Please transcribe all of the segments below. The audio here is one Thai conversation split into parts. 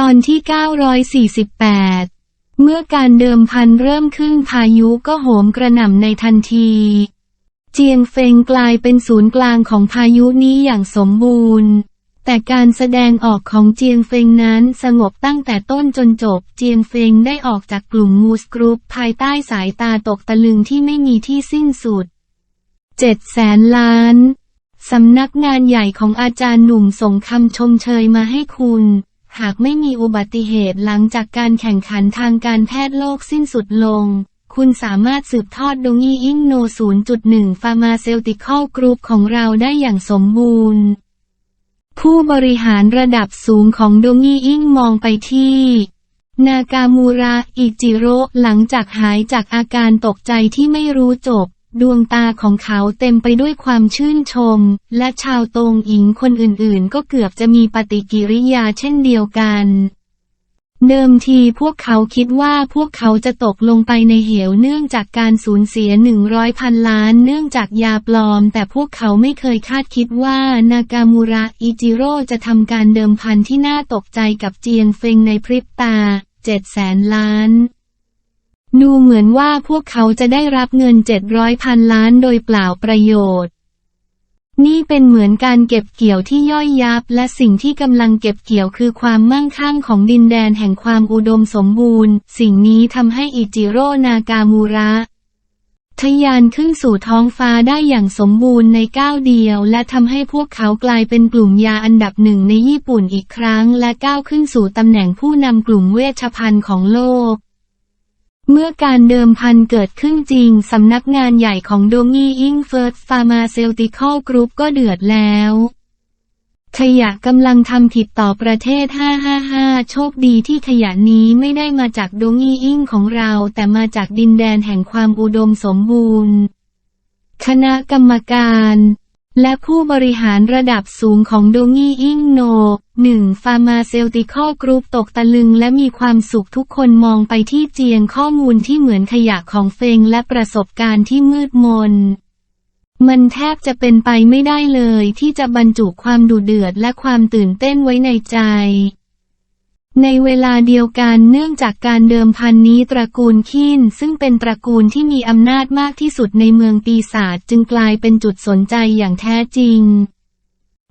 ตอนที่ 948 เมื่อการเดิมพันเริ่มขึ้นพายุก็โหมกระหน่ำในทันที เจียงเฟงกลายเป็นศูนย์กลางของพายุนี้อย่างสมบูรณ์ แต่การแสดงออกของเจียงเฟงนั้นสงบตั้งแต่ต้นจนจบ เจียงเฟงได้ออกจากกลุ่มมูสกรุ๊ปภายใต้สายตาตกตะลึงที่ไม่มีที่สิ้นสุดเจ็ดแสนล้าน สำนักงานใหญ่ของอาจารย์หนุ่มส่งคำชมเชยมาให้คุณ หากไม่มีอุบัติเหตุหลังจากการแข่งขันทางการแพทย์โลกสิ้นสุดลง คุณสามารถสืบทอดดงอีอิงโน 0.1 ฟาร์มาเซลติคอลกรุ๊ปของเราได้อย่างสมบูรณ์ ผู้บริหารระดับสูงของดงอีอิงมองไปที่นากามูระอิจิโร่หลังจากหายจากอาการตกใจที่ไม่รู้จบ ดวงตาของเขาเต็มไปด้วยความชื่นชม และชาวตงอิงคนอื่นๆ ก็เกือบจะมีปฏิกิริยาเช่นเดียวกัน เดิมทีพวกเขาคิดว่าพวกเขาจะตกลงไปในเหวเนื่องจากการสูญเสียหนึ่งร้อยพันล้านเนื่องจากยาปลอม แต่พวกเขาไม่เคยคาดคิดว่านากามูระอิจิโร่จะทำการเดิมพันที่น่าตกใจกับเจียงเฟงในพริบตาเจ็ดแสนล้าน ดูเหมือนว่าพวกเขาจะได้รับเงิน 700พันล้านโดยเปล่าประโยชน์ นี่เป็นเหมือนการเก็บเกี่ยวที่ย่อยยับ และสิ่งที่กำลังเก็บเกี่ยวคือความมั่งคั่งของดินแดนแห่งความอุดมสมบูรณ์ สิ่งนี้ทำให้อิจิโร่นากามูระทะยานขึ้นสู่ท้องฟ้าได้อย่างสมบูรณ์ในก้าวเดียว และทำให้พวกเขากลายเป็นกลุ่มยาอันดับหนึ่งในญี่ปุ่นอีกครั้ง และก้าวขึ้นสู่ตำแหน่งผู้นำกลุ่มเวชภัณฑ์ของโลก เมื่อการเดิมพันเกิดขึ้นจริง สำนักงานใหญ่ของโดงีอิงเฟิร์สฟาร์มาเซลติคอลกรุ๊ปก็เดือดแล้วขยะกำลังทำผิดต่อประเทศ 555 โชคดีที่ขยะนี้ไม่ได้มาจากดงีอิงของเรา แต่มาจากดินแดนแห่งความอุดมสมบูรณ์ คณะกรรมการ และผู้บริหารระดับสูงของโดงีอิงโนหนึ่งฟาร์มาเซลติคอลกรุ๊ปตกตะลึงและมีความสุขทุกคนมองไปที่เจียงข้อมูลที่เหมือนขยะของเฟงและประสบการณ์ที่มืดมน มันแทบจะเป็นไปไม่ได้เลยที่จะบรรจุความดุเดือดและความตื่นเต้นไว้ในใจ ในเวลาเดียวกันเนื่องจากการเดิมพันนี้ตระกูลคินซึ่งเป็นตระกูลที่มีอำนาจมากที่สุดในเมืองปีศาจจึงกลายเป็นจุดสนใจอย่างแท้จริง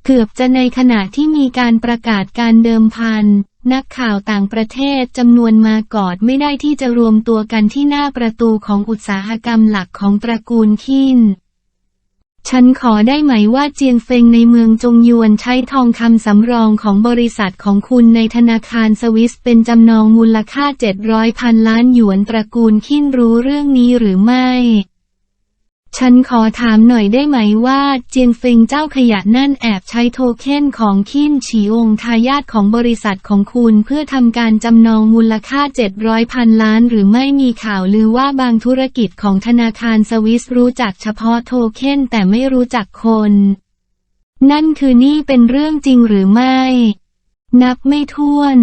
เกือบจะในขณะที่มีการประกาศการเดิมพัน นักข่าวต่างประเทศจำนวนมากอดไม่ได้ที่จะรวมตัวกันที่หน้าประตูของอุตสาหกรรมหลักของตระกูลคิน ฉันขอได้ไหมว่าเจียงเฟงในเมืองจงยวนใช้ทองคำสำรองของบริษัทของคุณในธนาคารสวิสเป็นจำนองมูลค่า 700พันล้านหยวนตระกูลขิ้นรู้เรื่องนี้หรือไม่ ฉันขอถามหน่อยได้ไหมว่า เจียงเฟงเจ้าขยะนั่นแอบใช้โทเค็นของขินฉีองทายาทของบริษัทของคุณเพื่อทำการจำนองมูลค่า 700พันล้านหรือไม่มีข่าวลือว่าบางธุรกิจของธนาคารสวิสรู้จักเฉพาะโทเค็นแต่ไม่รู้จักคน นั่นคือนี่เป็นเรื่องจริงหรือไม่ นับไม่ถ้วน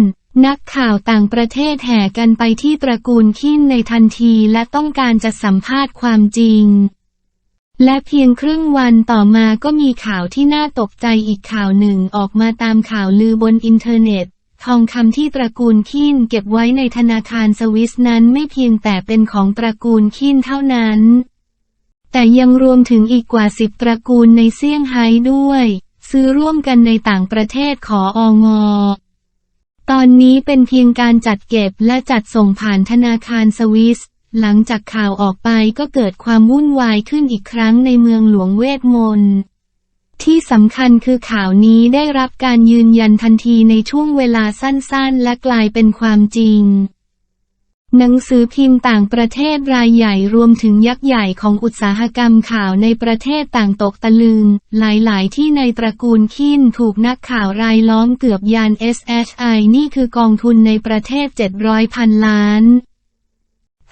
นักข่าวต่างประเทศแห่กันไปที่ตระกูลขิ้นในทันทีและต้องการจะสัมภาษณ์ความจริง และเพียงครึ่งวันต่อมาก็มีข่าวที่น่าตกใจอีกข่าวหนึ่งออกมาตามข่าวลือบนอินเทอร์เน็ต ทองคำที่ตระกูลขิ้นเก็บไว้ในธนาคารสวิสนั้นไม่เพียงแต่เป็นของตระกูลขิ้นเท่านั้น แต่ยังรวมถึงอีกกว่าสิบตระกูลในเซี่ยงไฮ้ด้วย ซื้อร่วมกันในต่างประเทศขอองอตอนนี้เป็นเพียงการจัดเก็บและจัดส่งผ่านธนาคารสวิส หลังจากข่าวออกไปก็เกิดความวุ่นวายขึ้นอีกครั้งในเมืองหลวงเวทมนต์ที่สำคัญคือข่าวนี้ได้รับการยืนยันทันทีในช่วงเวลาสั้นๆ และกลายเป็นความจริง หนังสือพิมพ์ต่างประเทศรายใหญ่รวมถึงยักษ์ใหญ่ของอุตสาหกรรมข่าวในประเทศต่างตกตะลึง หลายๆ ที่ในตระกูลขินถูกนักข่าวรายล้อมเกือบยาน SHI นี่คือกองทุนในประเทศ 700พันล้าน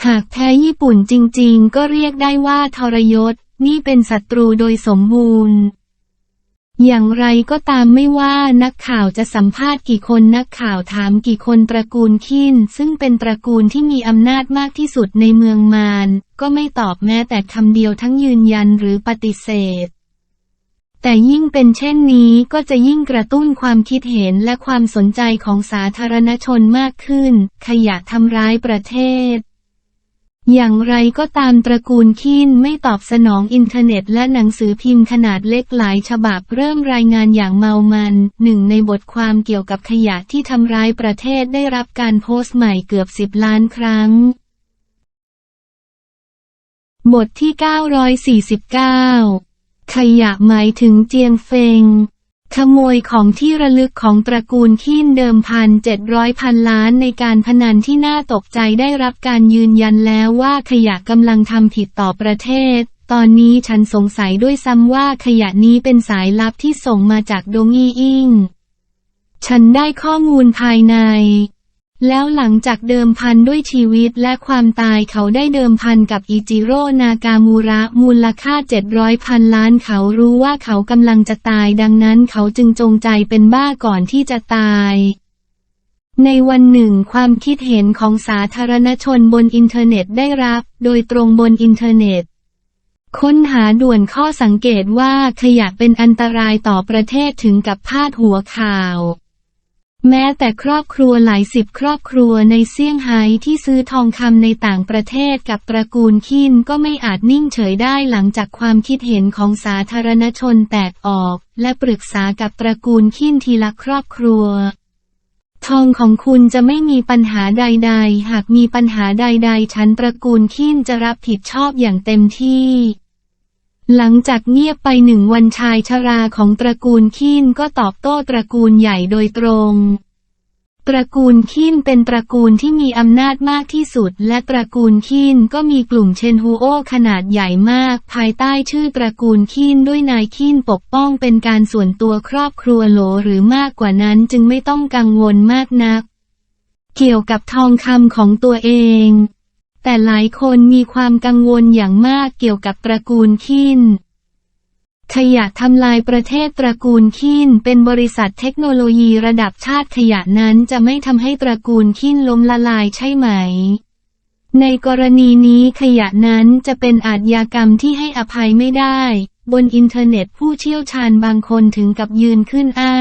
หากแพ้ญี่ปุ่นจริงๆ ก็เรียกได้ว่าทรยศ นี่เป็นศัตรูโดยสมบูรณ์ อย่างไรก็ตามไม่ว่านักข่าวจะสัมภาษณ์กี่คนนักข่าวถามกี่คนตระกูลขิ้นซึ่งเป็นตระกูลที่มีอำนาจมากที่สุดในเมืองมารก็ไม่ตอบแม้แต่คำเดียวทั้งยืนยันหรือปฏิเสธแต่ยิ่งเป็นเช่นนี้ก็จะยิ่งกระตุ้นความคิดเห็นและความสนใจของสาธารณชนมากขึ้น ขยะทำร้ายประเทศ อย่างไรก็ตามตระกูลคินไม่ตอบสนองอินเทอร์เน็ตและหนังสือพิมพ์ขนาดเล็กหลายฉบับเริ่มรายงานอย่างเมามันหนึ่งในบทความเกี่ยวกับขยะที่ทำร้ายประเทศได้รับการโพสต์ใหม่เกือบสิบล้านครั้ง บทที่ 949 ขยะหมายถึงเจียงเฟง ขโมยของที่ระลึกของตระกูลขีนเดิมพันเจ็ดร้อยพันล้านในการพนันที่น่าตกใจได้รับการยืนยันแล้วว่าขยะกำลังทำผิดต่อประเทศ ตอนนี้ฉันสงสัยด้วยซ้ำว่าขยะนี้เป็นสายลับที่ส่งมาจากดงอี้อิง ฉันได้ข้อมูลภายใน แล้วหลังจากเดิมพันด้วยชีวิตและความตายเขาได้เดิมพันกับอิจิโร่นากามูระมูลค่า 700พันล้านเขารู้ว่าเขากำลังจะตายดังนั้นเขาจึงจงใจเป็นบ้าก่อนที่จะตาย ในวันหนึ่งความคิดเห็นของสาธารณชนบนอินเทอร์เน็ตได้รับ โดยตรงบนอินเทอร์เน็ต ค้นหาด่วนข้อสังเกตว่าขยะเป็นอันตรายต่อประเทศถึงกับพาดหัวข่าว แม้แต่ครอบครัวหลายสิบครอบครัวในเซี่ยงไฮ้ที่ซื้อทองคำในต่างประเทศกับตระกูลคินก็ไม่อาจนิ่งเฉยได้หลังจากความคิดเห็นของสาธารณชนแตกออก และปรึกษากับตระกูลคินทีละครอบครัว ทองของคุณจะไม่มีปัญหาใด ๆ หากมีปัญหาใดๆฉันตระกูลคินจะรับผิดชอบอย่างเต็มที่ หลังจากเงียบไปหนึ่งวันชายชราของตระกูลคินก็ตอบโต้ตระกูลใหญ่โดยตรง ตระกูลคินเป็นตระกูลที่มีอำนาจมากที่สุด และตระกูลคินก็มีกลุ่มเชนฮูโอขนาดใหญ่มาก ภายใต้ชื่อตระกูลคินด้วยนายคินปกป้องเป็นการส่วนตัวครอบครัวโหลหรือมากกว่านั้นจึงไม่ต้องกังวลมากนัก เกี่ยวกับทองคำของตัวเอง แต่หลายคนมีความกังวลอย่างมากเกี่ยวกับตระกูลคินขยะทำลายประเทศตระกูลคินเป็นบริษัทเทคโนโลยีระดับชาติขยะนั้นจะไม่ทำให้ตระกูลคินล้มละลายใช่ไหม ในกรณีนี้ขยะนั้นจะเป็นอาชญากรรมที่ให้อภัยไม่ได้ บนอินเทอร์เน็ตผู้เชี่ยวชาญบางคนถึงกับยืนขึ้นอ้า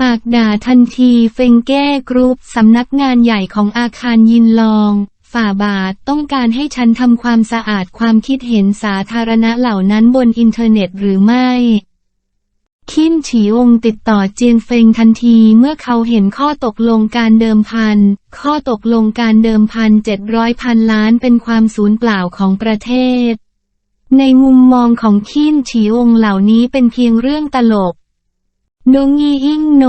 ปากด่าทันทีเฟงแก้กรุ๊ปสำนักงานใหญ่ของอาคารยินลอง ฝ่าบาทต้องการให้ฉันทำความสะอาดความคิดเห็นสาธารณะเหล่านั้นบนอินเทอร์เน็ตหรือไม่คินฉีองติดต่อเจียงเฟงทันทีเมื่อเขาเห็นข้อตกลงการเดิมพัน ข้อตกลงการเดิมพันเจ็ดร้อยพันล้านเป็นความสูญเปล่าของประเทศ ในมุมมองของคินฉีองเหล่านี้เป็นเพียงเรื่องตลก ดงยีอิงโน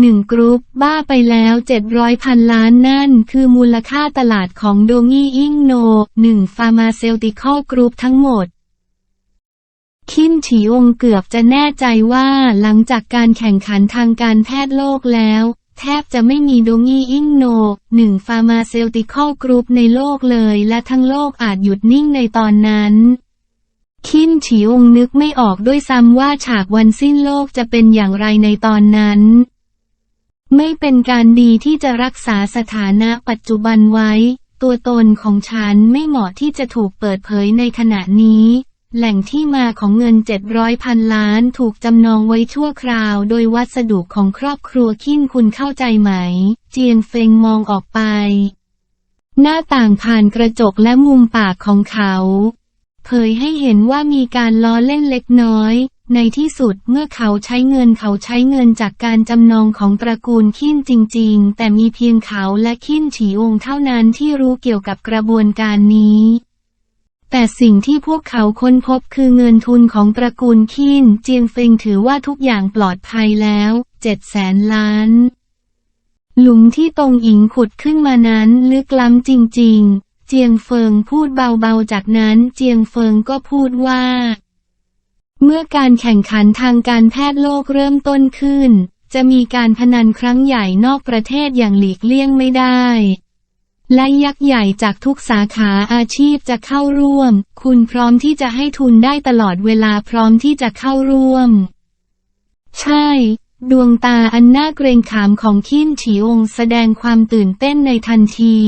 หนึ่งกรุ๊ปบ้าไปแล้วเจ็ดร้อยพันล้านนั่น คือมูลค่าตลาดของดงยีอิงโนหนึ่งฟาร์มาเซลติคอลกรุ๊ปทั้งหมด คินฉีองเกือบจะแน่ใจว่าหลังจากการแข่งขันทางการแพทย์โลกแล้ว แทบจะไม่มีดงยีอิงโนหนึ่งฟาร์มาเซลติคอลกรุ๊ปในโลกเลย และทั้งโลกอาจหยุดนิ่งในตอนนั้น คินฉีองนึกไม่ออกด้วยซ้ำว่าฉากวันสิ้นโลกจะเป็นอย่างไรในตอนนั้น ไม่เป็นการดีที่จะรักษาสถานะปัจจุบันไว้ ตัวตนของฉันไม่เหมาะที่จะถูกเปิดเผยในขณะนี้ แหล่งที่มาของเงิน 700พันล้านถูกจำนองไว้ชั่วคราว โดยวัสดุของครอบครัวคินคุณเข้าใจไหม เจียงเฟงมองออกไป หน้าต่างผ่านกระจกและมุมปากของเขา เผยให้เห็นว่ามีการล้อเล่นเล็กน้อย ในที่สุดเมื่อเขาใช้เงินเขาใช้เงินจากการจำนองของตระกูลขิ้นจริง ๆ แต่มีเพียงเขาและขิ้นฉีองเท่านั้นที่รู้เกี่ยวกับกระบวนการนี้แต่สิ่งที่พวกเขาค้นพบคือเงินทุนของตระกูลขิ้นเจียงเฟิงถือว่าทุกอย่างปลอดภัยแล้วเจ็ดแสนล้าน หลุมที่ตรงอิงขุดขึ้นมานั้นลึกล้ำจริง ๆ เจียงเฟิงพูดเบาๆ จากนั้นเจียงเฟิงก็พูดว่า เมื่อการแข่งขันทางการแพทย์โลกเริ่มต้นขึ้น จะมีการพนันครั้งใหญ่นอกประเทศอย่างหลีกเลี่ยงไม่ได้ และยักษ์ใหญ่จากทุกสาขาอาชีพจะเข้าร่วม คุณพร้อมที่จะให้ทุนได้ตลอดเวลาพร้อมที่จะเข้าร่วม ใช่ดวงตาอันน่าเกรงขามของขิ้นฉีองแสดงความตื่นเต้นในทันที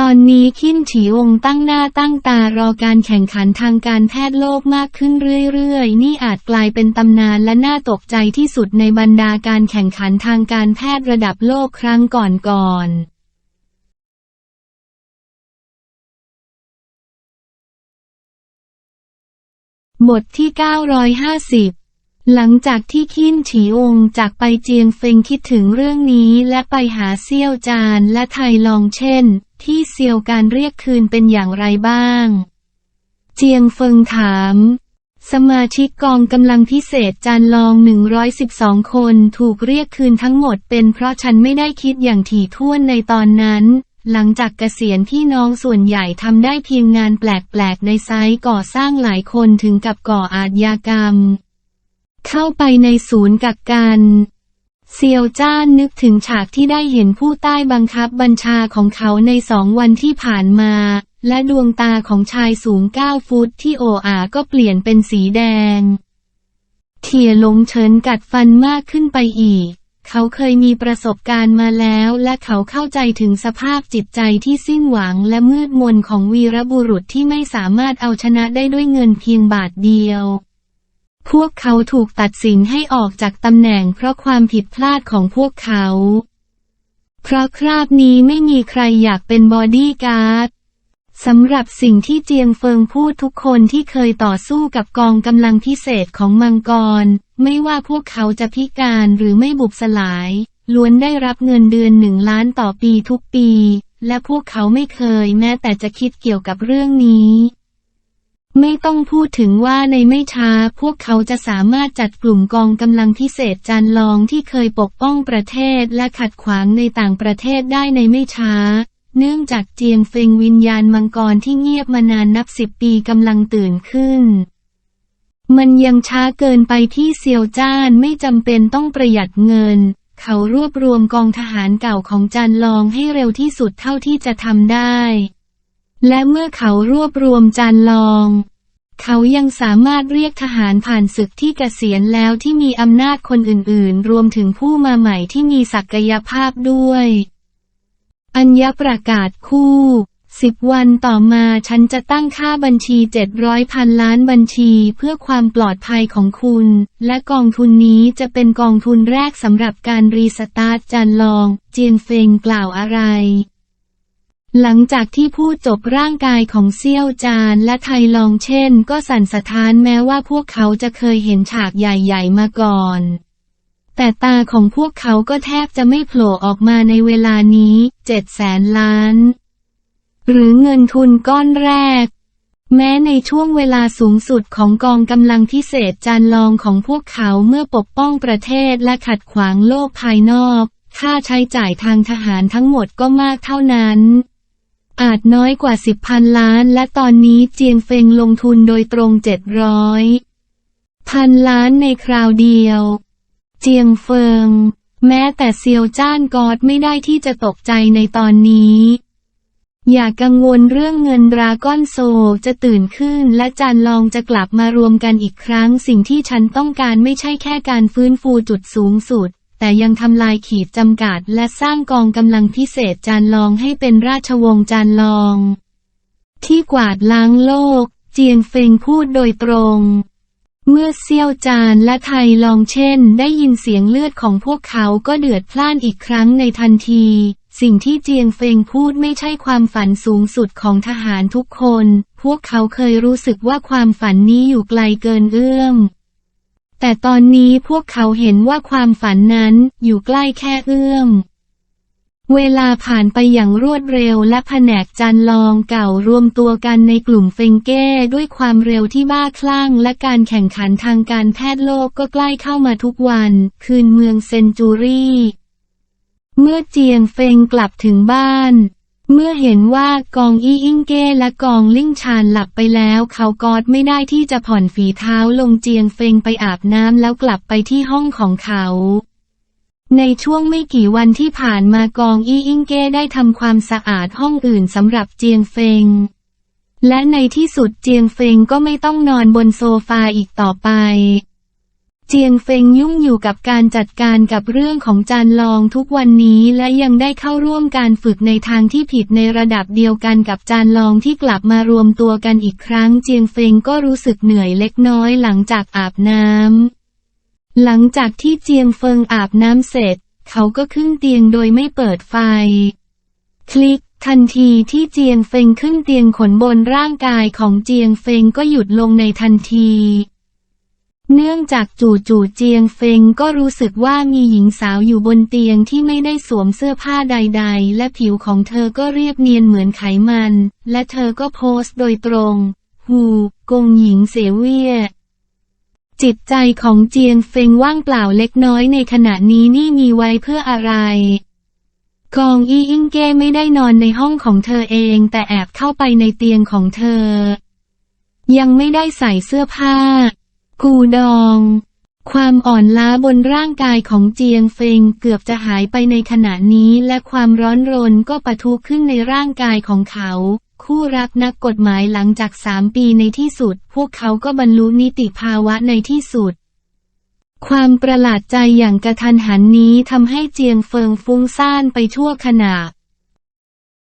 ตอนนี้ขินฉีวงตั้งหน้าตั้งตารอการแข่งขันทางการแพทย์โลกมากขึ้นเรื่อยๆ นี่อาจกลายเป็นตำนานและน่าตกใจที่สุดในบรรดาการแข่งขันทางการแพทย์ระดับโลกครั้งก่อนๆบทที่ 950 หลังจากที่ขิ้นฉีองจากไปเจียงเฟิงคิดถึงเรื่องนี้และไปหาเซี่ยวจานและไทลองเช่น ที่เซียวการเรียกคืนเป็นอย่างไรบ้าง เจียงเฟิงถาม สมาชิกกองกำลังพิเศษจานลอง 112 คนถูกเรียกคืนทั้งหมดเป็นเพราะฉันไม่ได้คิดอย่างถี่ถ้วนในตอนนั้น หลังจากเกษียณพี่น้องส่วนใหญ่ทำได้เพียงงานแปลกๆ ในไซต์ก่อสร้างหลายคนถึงกับก่ออาชญากรรม เข้าไปในศูนย์กักกัน เซียวจ้านนึกถึงฉากที่ได้เห็นผู้ใต้บังคับบัญชาของเขาในสองวันที่ผ่านมา และดวงตาของชายสูงเก้าฟุตที่โออาก็เปลี่ยนเป็นสีแดง เทียหลงเฉินกัดฟันมากขึ้นไปอีก เขาเคยมีประสบการณ์มาแล้วและเขาเข้าใจถึงสภาพจิตใจที่สิ้นหวังและมืดมนของวีรบุรุษที่ไม่สามารถเอาชนะได้ด้วยเงินเพียงบาทเดียว พวกเขาถูกตัดสินให้ออกจากตำแหน่งเพราะความผิดพลาดของพวกเขา เพราะคราบนี้ไม่มีใครอยากเป็นบอดี้การ์ดสำหรับสิ่งที่เจียงเฟิงพูดทุกคนที่เคยต่อสู้กับกองกำลังพิเศษของมังกร ไม่ว่าพวกเขาจะพิการหรือไม่บุบสลาย ล้วนได้รับเงินเดือนหนึ่งล้านต่อปีทุกปี และพวกเขาไม่เคยแม้แต่จะคิดเกี่ยวกับเรื่องนี้ ไม่ต้องพูดถึงว่าในไม่ช้าพวกเขาจะสามารถจัดกลุ่มกองกำลังพิเศษจานลองที่เคยปกป้องประเทศและขัดขวางในต่างประเทศได้ในไม่ช้า เนื่องจากเจียงเฟิงวิญญาณมังกรที่เงียบมานานนับสิบปีกำลังตื่นขึ้น มันยังช้าเกินไปที่เซียวจ้านไม่จำเป็นต้องประหยัดเงิน เขารวบรวมกองทหารเก่าของจานลองให้เร็วที่สุดเท่าที่จะทำได้ และเมื่อเขารวบรวมจานลอง เขายังสามารถเรียกทหารผ่านศึกที่เกษียณแล้วที่มีอำนาจคนอื่นๆ รวมถึงผู้มาใหม่ที่มีศักยภาพด้วย อัญญประกาศคู่สิบวันต่อมาฉันจะตั้งค่าบัญชีเจ็ดร้อยพันล้านบัญชีเพื่อความปลอดภัยของคุณ และกองทุนนี้จะเป็นกองทุนแรกสำหรับการรีสตาร์ทจานลอง เจียนเฟงกล่าวอะไร หลังจากที่พูดจบร่างกายของเซี่ยวจานและไทลองเช่น ก็สั่นสะท้านแม้ว่าพวกเขาจะเคยเห็นฉากใหญ่ ๆ มาก่อน แต่ตาของพวกเขาก็แทบจะไม่โผล่ออกมาในเวลานี้เจ็ดแสนล้าน หรือเงินทุนก้อนแรก แม้ในช่วงเวลาสูงสุดของกองกำลังพิเศษจานลองของพวกเขาเมื่อปกป้องประเทศและขัดขวางโลกภายนอก ค่าใช้จ่ายทางทหารทั้งหมดก็มากเท่านั้น อาจน้อยกว่าสิบพันล้านและตอนนี้เจียงเฟงลงทุนโดยตรงเจ็ดร้อยพันล้านในคราวเดียว เจียงเฟิง แม้แต่เซียวจ้านกอดไม่ได้ที่จะตกใจในตอนนี้ อย่ากังวลเรื่องเงินดราก้อนโซจะตื่นขึ้นและจานลองจะกลับมารวมกันอีกครั้ง สิ่งที่ฉันต้องการไม่ใช่แค่การฟื้นฟูจุดสูงสุด แต่ยังทำลายขีดจำกัด และสร้างกองกำลังพิเศษจานลองให้เป็นราชวงศ์จานลอง ที่กวาดล้างโลก เจียงเฟงพูดโดยตรง เมื่อเซี่ยวจานและไทยลองเช่น ได้ยินเสียงเลือดของพวกเขาก็เดือดพล่านอีกครั้งในทันที สิ่งที่เจียงเฟงพูดไม่ใช่ความฝันสูงสุดของทหารทุกคน พวกเขาเคยรู้สึกว่าความฝันนี้อยู่ไกลเกินเอื้อม แต่ตอนนี้พวกเขาเห็นว่าความฝันนั้นอยู่ใกล้แค่เอื้อม เวลาผ่านไปอย่างรวดเร็วและแผนกจันลองเก่ารวมตัวกันในกลุ่มเฟงเก้ด้วยความเร็วที่บ้าคลั่ง และการแข่งขันทางการแพทย์โลกก็ใกล้เข้ามาทุกวัน คืนเมืองเซนจูรี่ เมื่อเจียงเฟงกลับถึงบ้าน เมื่อเห็นว่ากองอี้อิงเก้และกองลิ่งชานหลับไปแล้ว เขากอดไม่ได้ที่จะผ่อนฝีเท้าลงเจียงเฟงไปอาบน้ำแล้วกลับไปที่ห้องของเขา ในช่วงไม่กี่วันที่ผ่านมากองอี้อิงเก้ได้ทำความสะอาดห้องอื่นสำหรับเจียงเฟง และในที่สุดเจียงเฟงก็ไม่ต้องนอนบนโซฟาอีกต่อไป เจียงเฟงยุ่งอยู่กับการจัดการกับเรื่องของจานลองทุกวันนี้และยังได้เข้าร่วมการฝึกในทางที่ผิดในระดับเดียวกันกับจานลองที่กลับมารวมตัวกันอีกครั้ง เจียงเฟงก็รู้สึกเหนื่อยเล็กน้อยหลังจากอาบน้ำหลังจากที่เจียงเฟิงอาบน้ำเสร็จ เขาก็ขึ้นเตียงโดยไม่เปิดไฟ คลิกทันทีที่เจียงเฟงขึ้นเตียงขนบนร่างกายของเจียงเฟงก็หยุดลงในทันที เนื่องจากจู่จู่ๆเจียงเฟงก็รู้สึกว่ามีหญิงสาวอยู่บนเตียงที่ไม่ได้สวมเสื้อผ้าใดๆ และผิวของเธอก็เรียบเนียนเหมือนไขมัน และเธอก็โพสต์โดยตรงหูกงหญิงเสเวียจิตใจของเจียงเฟงว่างเปล่าเล็กน้อยในขณะนี้นี่มีไว้เพื่ออะไรกองอีอิงเก้ไม่ได้นอนในห้องของเธอเองแต่แอบเข้าไปในเตียงของเธอ ยังไม่ได้ใส่เสื้อผ้า กูดอง ความอ่อนล้าบนร่างกายของเจียงเฟงเกือบจะหายไปในขณะนี้และความร้อนรนก็ปะทุขึ้นในร่างกายของเขา คู่รักนักกฎหมายหลังจากสามปีในที่สุด พวกเขาก็บรรลุนิติภาวะในที่สุดความประหลาดใจอย่างกระทันหันนี้ทำให้เจียงเฟิงฟุ้งซ่านไปชั่วขณะ